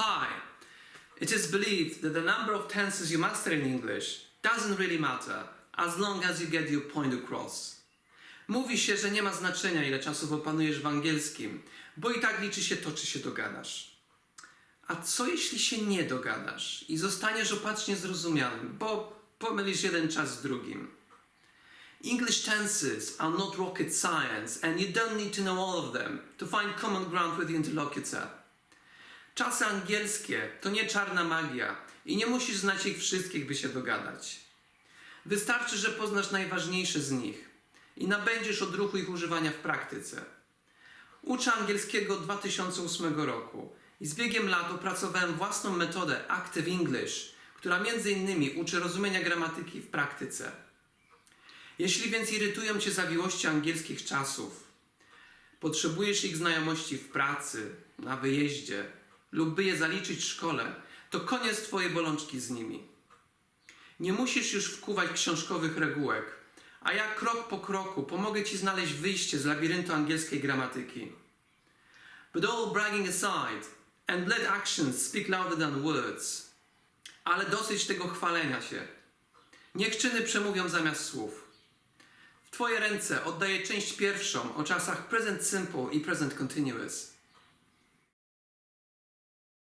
Hi. It is believed that the number of tenses you master in English doesn't really matter as long as you get your point across. Mówi się, że nie ma znaczenia, ile czasu opanujesz w angielskim, bo i tak liczy się to, czy się dogadasz. A co jeśli się nie dogadasz i zostaniesz opacznie zrozumiałym, bo pomylisz jeden czas z drugim? English tenses are not rocket science and you don't need to know all of them to find common ground with the interlocutor. Czasy angielskie to nie czarna magia i nie musisz znać ich wszystkich, by się dogadać. Wystarczy, że poznasz najważniejsze z nich i nabędziesz odruchu ich używania w praktyce. Uczę angielskiego od 2008 roku i z biegiem lat opracowałem własną metodę Active English, która m.in. uczy rozumienia gramatyki w praktyce. Jeśli więc irytują Cię zawiłości angielskich czasów, potrzebujesz ich znajomości w pracy, na wyjeździe lub by je zaliczyć szkole, to koniec Twojej bolączki z nimi. Nie musisz już wkuwać książkowych regułek, a ja krok po kroku pomogę Ci znaleźć wyjście z labiryntu angielskiej gramatyki. But all bragging aside, and let actions speak louder than words. Ale dosyć tego chwalenia się. Niech czyny przemówią zamiast słów. W Twoje ręce oddaję część pierwszą o czasach present simple i present continuous.